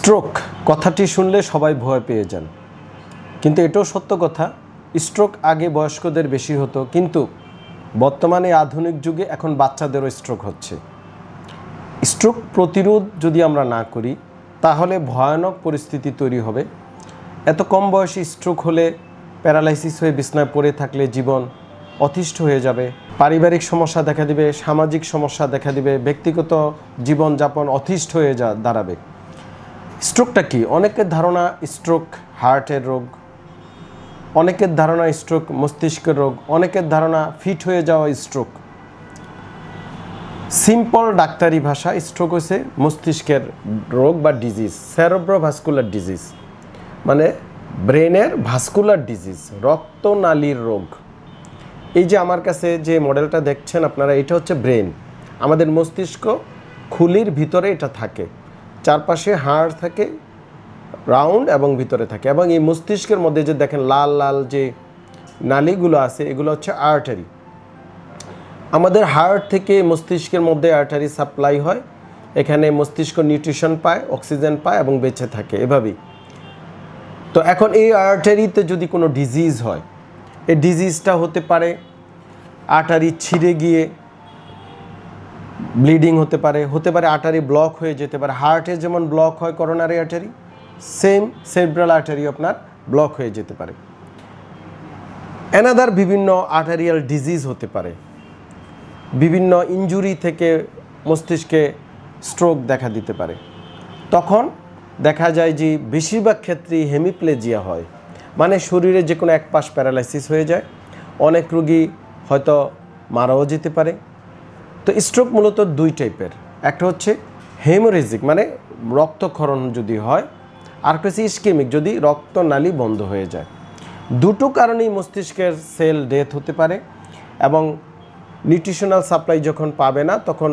Stroke, কথাটি শুনলে সবাই ভয় পেয়ে যান। কিন্তু এটাও সত্য কথা, স্ট্রোক আগে বয়স্কদের বেশি হতো, কিন্তু বর্তমানে আধুনিক যুগে এখন বাচ্চাদেরও স্ট্রোক হচ্ছে। স্ট্রোক প্রতিরোধ যদি আমরা না করি, তাহলে ভয়ানক পরিস্থিতি তৈরি হবে। এত কম বয়সে স্ট্রোক হলে প্যারালাইসিস হয়ে বিছনায় পড়ে থাকলে জীবন অতিষ্ঠ হয়ে যাবে। পারিবারিক সমস্যা দেখা দিবে, সামাজিক সমস্যা দেখা দিবে, ব্যক্তিগত জীবনযাপন অতিষ্ঠ হয়ে যা, দাঁড়াবে। স্ট্রোকটা কি? অনেকের ধারণা স্ট্রোক হার্টের রোগ, অনেকের ধারণা স্ট্রোক মস্তিষ্কের রোগ, অনেকের ধারণা ফিট হয়ে যাওয়া স্ট্রোক। সিম্পল ডাক্তারি ভাষা স্ট্রোক হচ্ছে মস্তিষ্কের রোগ বা ডিজিজ স্যারোব্রোভাস্কুলার ডিজিজ মানে ব্রেনের ভাস্কুলার ডিজিজ রক্তনালীর রোগ। এই যে আমার কাছে যে মডেলটা দেখছেন আপনারা, এটা হচ্ছে ব্রেন। আমাদের মস্তিষ্ক খুলির ভিতরে এটা থাকে। চারপাশে হাড় থাকে রাউন্ড এবং ভিতরে থাকে এবং এই মস্তিষ্কের মধ্যে যে দেখেন লাল লাল যে নালিগুলো আছে, এগুলো হচ্ছে আর্টারি আমাদের হার্ট থেকে মস্তিষ্কের মধ্যে আর্টারি সাপ্লাই হয়, এখানে মস্তিষ্ক নিউট্রিশন পায় অক্সিজেন পায় এবং বেঁচে থাকে, এভাবেই। তো এখন এই আর্টারিতে যদি কোনো ডিজিজ হয়, এই ডিজিজটা হতে পারে আর্টারি ছিঁড়ে গিয়ে ব্লিডিং হতে পারে হতে পারে আর্টারি ব্লক হয়ে যেতে পারে। হার্টে যেমন ব্লক হয় coronary artery, same cerebral artery আপনার ব্লক হয়ে যেতে পারে। অ্যানাদার বিভিন্ন আর্টারিয়াল ডিজিজ হতে পারে। বিভিন্ন ইনজুরি থেকে মস্তিষ্কে স্ট্রোক দেখা দিতে পারে। তখন দেখা যায় যে বেশিরভাগ ক্ষেত্রেই হেমিপ্লেজিয়া হয় মানে শরীরে যে কোনো এক পাশ প্যারালাইসিস হয়ে যায়। অনেক রুগী হয়তো মারাও যেতে পারে তো স্ট্রোক মূলত দুই টাইপের একটা হচ্ছে হেমোরেজিক মানে রক্তক্ষরণ যদি হয়, আর একটা হচ্ছে ইস্কেমিক যদি রক্তনালী বন্ধ হয়ে যায়। দুটো কারণেই মস্তিষ্কের সেল ডেথ হতে পারে এবং নিউট্রিশনাল সাপ্লাই যখন পাবে না, তখন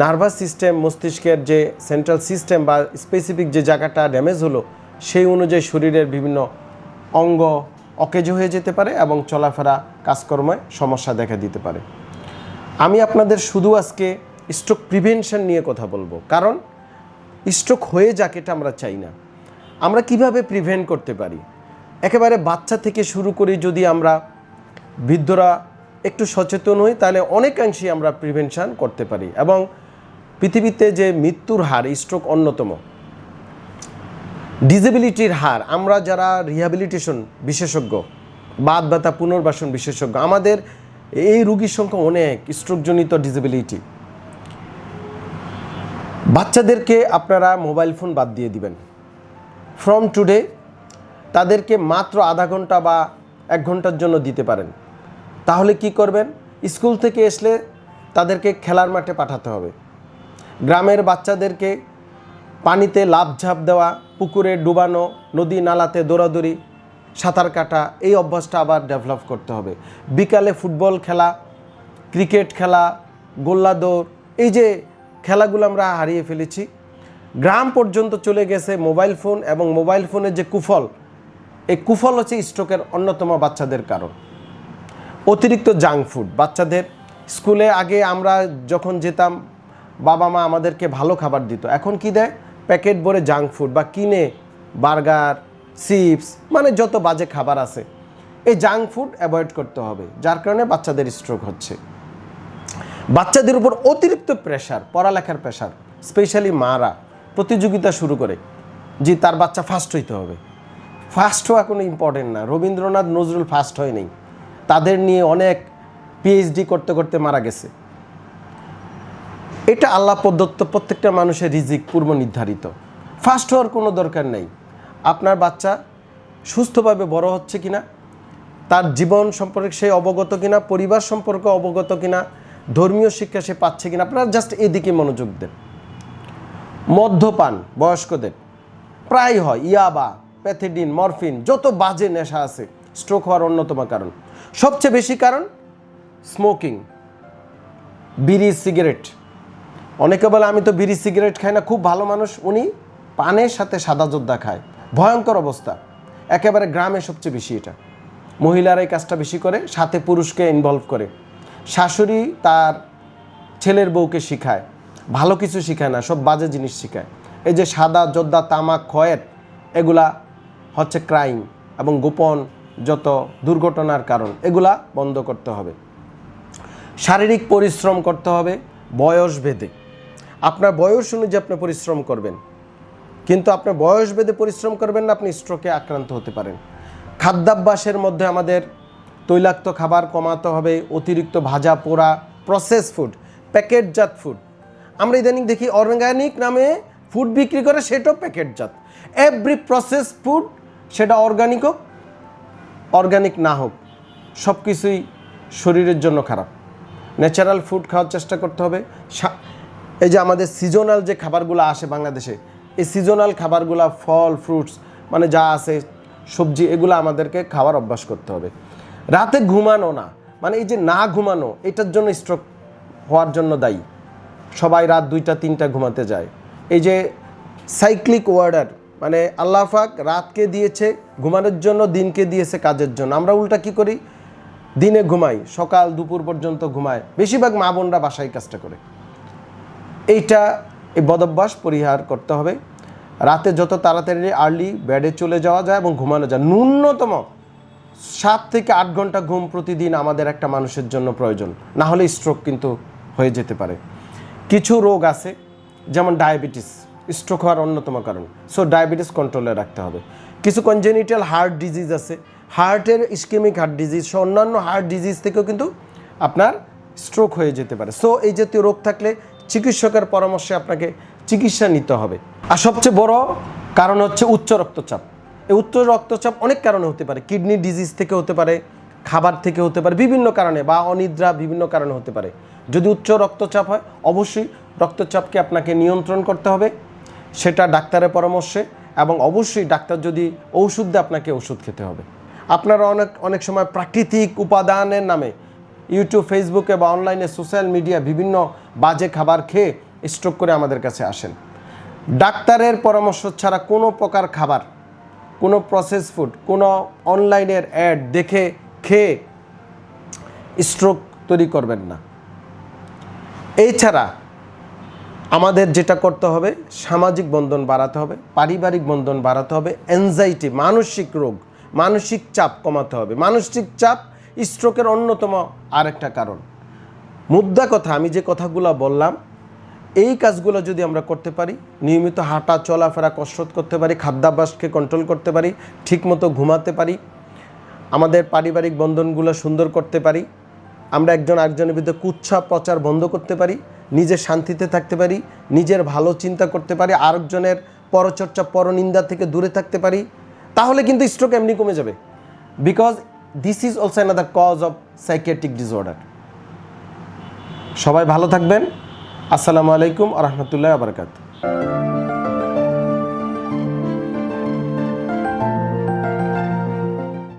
নার্ভাস সিস্টেম মস্তিষ্কের যে সেন্ট্রাল সিস্টেম বা স্পেসিফিক যে জায়গাটা ড্যামেজ হলো, সেই অনুযায়ী শরীরের বিভিন্ন অঙ্গ অকেজ হয়ে যেতে পারে এবং চলাফেরা, কাজকর্মে সমস্যা দেখা দিতে পারে। আমি আপনাদের শুধু আজকে স্ট্রোক প্রিভেনশন নিয়ে কথা বলব। কারণ স্ট্রোক হয়ে যাক এটা আমরা চাই না। আমরা কীভাবে প্রিভেন্ট করতে পারি? একেবারে বাচ্চা থেকে শুরু করে যদি আমরা বৃদ্ধরা একটু সচেতন হই, তাহলে অনেকাংশেই আমরা প্রিভেনশন করতে পারি। এবং পৃথিবীতে যে মৃত্যুর হার স্ট্রোক অন্যতম ডিসেবিলিটির হার, আমরা যারা রিহ্যাবিলিটেশন বিশেষজ্ঞ বাদ ব্যথা পুনর্বাসন বিশেষজ্ঞ, আমাদের এই রুগীর সংখ্যা অনেক স্ট্রোকজনিত ডিসেবিলিটি বাচ্চাদেরকে আপনারা মোবাইল ফোন বাদ দিয়ে দিবেন। ফ্রম টুডে তাদেরকে মাত্র আধা ঘণ্টা বা এক ঘণ্টার জন্য দিতে পারেন। তাহলে কি করবেন? স্কুল থেকে আসলে তাদেরকে খেলার মাঠে পাঠাতে হবে। গ্রামের বাচ্চাদেরকে পানিতে লাভ ঝাঁপ দেওয়া, পুকুরে ডুবানো, নদী নালাতে দৌড়াদৌড়ি সাঁতার কাটা, এই অভ্যাসটা আবার ডেভেলপ করতে হবে। বিকালে ফুটবল খেলা, ক্রিকেট খেলা গোল্লা দৌড় এই যে খেলাগুলো আমরা হারিয়ে ফেলেছি, গ্রাম পর্যন্ত চলে গেছে মোবাইল ফোন এবং মোবাইল ফোনের যে কুফল, এই কুফল হচ্ছে স্ট্রোকের অন্যতম বাচ্চাদের কারণ। অতিরিক্ত জাঙ্ক ফুড, বাচ্চাদের স্কুলে আগে আমরা যখন যেতাম, বাবা মা আমাদেরকে ভালো খাবার দিত। এখন কি দেয়? প্যাকেট ভরে জাঙ্ক ফুড বা কিনে বার্গার চিপস মানে যত বাজে খাবার আছে, এই জাঙ্ক ফুড অ্যাভয়েড করতে হবে, যার কারণে বাচ্চাদের স্ট্রোক হচ্ছে। বাচ্চাদের উপর অতিরিক্ত প্রেশার পড়ালেখার প্রেশার স্পেশালি মারা প্রতিযোগিতা শুরু করে, যে তার বাচ্চা ফার্স্ট হইতে হবে। ফার্স্ট হওয়া কোনো ইম্পর্টেন্ট না। রবীন্দ্রনাথ নজরুল ফার্স্ট হয় নেই। তাদের নিয়ে অনেক পিএইচডি করতে করতে মারা গেছে। এটা আল্লাহ প্রদত্ত প্রত্যেকটা মানুষের রিজিক পূর্ব নির্ধারিত ফার্স্ট হওয়ার কোনো দরকার নেই। আপনার বাচ্চা সুস্থভাবে বড় হচ্ছে কিনা, তার জীবন সম্পর্কে সে অবগত কিনা, পরিবার সম্পর্কে অবগত কিনা, ধর্মীয় শিক্ষা সে পাচ্ছে কিনা, আপনারা জাস্ট এদিকে মনোযোগ দেন। মদ্যপান বয়স্কদের প্রায় হয়, ইয়াবা, প্যাথেডিন, মরফিন, যত বাজে নেশা আছে স্ট্রোক হওয়ার অন্যতম কারণ। সবচেয়ে বেশি কারণ স্মোকিং বিড়ি সিগারেট অনেকে বলে, আমি তো বিড়ি সিগারেট খাই না। খুব ভালো মানুষ, উনি পানের সাথে সাদা যোদ্ধা খায়। ভয়ঙ্কর অবস্থা। একেবারে গ্রামে সবচেয়ে বেশি এটা। মহিলারা এই কাজটা বেশি করে, সাথে পুরুষকে ইনভলভ করে। শাশুড়ি তার ছেলের বউকে শিখায়। ভালো কিছু শিখায় না, সব বাজে জিনিস শিখায়। এই যে সাদা যোদ্ধা তামাক, খয়ের, এগুলা হচ্ছে ক্রাইম এবং গোপন যত দুর্ঘটনার কারণ, এগুলা বন্ধ করতে হবে। শারীরিক পরিশ্রম করতে হবে বয়স ভেদে আপনার বয়স অনুযায়ী আপনি পরিশ্রম করবেন। কিন্তু আপনার বয়স ভেদে পরিশ্রম করবেন না, আপনি স্ট্রোকে আক্রান্ত হতে পারেন। খাদ্যাভ্যাসের মধ্যে আমাদের তৈলাক্ত খাবার কমাতে হবে, অতিরিক্ত ভাজা পোড়া প্রসেস ফুড প্যাকেটজাত ফুড আমরা ইদানিং দেখি অর্গানিক নামে ফুড বিক্রি করে সেটাও প্যাকেটজাত এভরি প্রসেস ফুড সেটা অর্গানিক হোক অর্গানিক না হোক সব কিছুই শরীরের জন্য খারাপ। ন্যাচারাল ফুড খাওয়ার চেষ্টা করতে হবে। এই যে আমাদের সিজনাল যে খাবারগুলো আসে বাংলাদেশে এই সিজনাল খাবারগুলো, ফল ফ্রুটস মানে যা আছে, সবজি, এগুলো আমাদেরকে খাওয়ার অভ্যাস করতে হবে। রাতে ঘুমানো না মানে এই যে না ঘুমানো, এটার জন্য স্ট্রোক হওয়ার জন্য দায়ী। সবাই রাত দুইটা, তিনটা ঘুমাতে যায়। এই যে সাইক্লিক ওয়ার্ডার মানে আল্লাহ রাতকে দিয়েছে, ঘুমানোর জন্য, দিনকে দিয়েছে কাজের জন্য। আমরা উল্টা কি করি? দিনে ঘুমাই, সকাল, দুপুর পর্যন্ত ঘুমায়। বেশিরভাগ মা বোনরা বাসায় কাজটা করে। এইটা এই বদভ্যাস পরিহার করতে হবে। রাতে যত তাড়াতাড়ি আর্লি বেডে চলে যাওয়া যায় এবং ঘুমানো যায়। ন্যূনতম সাত থেকে আট ঘণ্টা ঘুম প্রতিদিন আমাদের একটা মানুষের জন্য প্রয়োজন। না হলে স্ট্রোক কিন্তু হয়ে যেতে পারে। কিছু রোগ আছে, যেমন ডায়াবেটিস স্ট্রোক হওয়ার অন্যতম কারণ। সো ডায়াবেটিস কন্ট্রোলে রাখতে হবে। কিছু কনজেনিটাল হার্ট ডিজিজ আছে। হার্টের ইস্কেমিক হার্ট ডিজিজ সহ অন্যান্য হার্ট ডিজিজ থেকেও কিন্তু আপনার স্ট্রোক হয়ে যেতে পারে। সো এই জাতীয় রোগ থাকলে চিকিৎসকের পরামর্শে আপনাকে চিকিৎসা নিতে হবে। আর সবচেয়ে বড় কারণ হচ্ছে উচ্চ রক্তচাপ। এই উচ্চ রক্তচাপ অনেক কারণে হতে পারে। কিডনি ডিজিজ থেকে হতে পারে, খাবার থেকে হতে পারে, বিভিন্ন কারণে বা অনিদ্রা বিভিন্ন কারণে হতে পারে। যদি উচ্চ রক্তচাপ হয়, অবশ্যই রক্তচাপকে আপনাকে নিয়ন্ত্রণ করতে হবে। সেটা ডাক্তারের পরামর্শে এবং অবশ্যই ডাক্তার যদি ঔষধ দেয়, আপনাকে ওষুধ খেতে হবে। আপনারা অনেক অনেক সময় প্রাকৃতিক উপাদানের নামে ইউটিউব, ফেসবুকে বা অনলাইনে সোশ্যাল মিডিয়া বিভিন্ন বাজে খাবার খেয়ে স্ট্রোক করে আমাদের কাছে আসেন। ডাক্তারের পরামর্শ ছাড়া কোনো প্রকার খাবার, কোনো প্রসেস ফুড কোনো অনলাইনের অ্যাড দেখে খেয়ে স্ট্রোক তৈরি করবেন না। এছাড়া আমাদের যেটা করতে হবে, সামাজিক বন্ধন বাড়াতে হবে, পারিবারিক বন্ধন বাড়াতে হবে অ্যাংজাইটি মানসিক রোগ, মানসিক চাপ কমাতে হবে। মানসিক চাপ স্ট্রোকের অন্যতম আরেকটা কারণ। মুদ্রা কথা, আমি যে কথাগুলো বললাম, এই কাজগুলো যদি আমরা করতে পারি, নিয়মিত হাঁটা, চলাফেরা, কসরত করতে পারি, খাদ্যাভ্যাসকে কন্ট্রোল করতে পারি, ঠিকমতো ঘুমাতে পারি, আমাদের পারিবারিক বন্ধনগুলো সুন্দর করতে পারি, আমরা একজন আরেকজনের বিরুদ্ধে কুচ্ছা প্রচার বন্ধ করতে পারি নিজে শান্তিতে থাকতে পারি, নিজের ভালো চিন্তা করতে পারি, আরেকজনের পরচর্চা, পরনিন্দা থেকে দূরে থাকতে পারি, তাহলে কিন্তু স্ট্রোক এমনি কমে যাবে। Because this is also another cause of psychiatric disorder সবাই ভালো থাকবেন। আসসালামু আলাইকুম আ রহমতুল্লাহ আবরকাত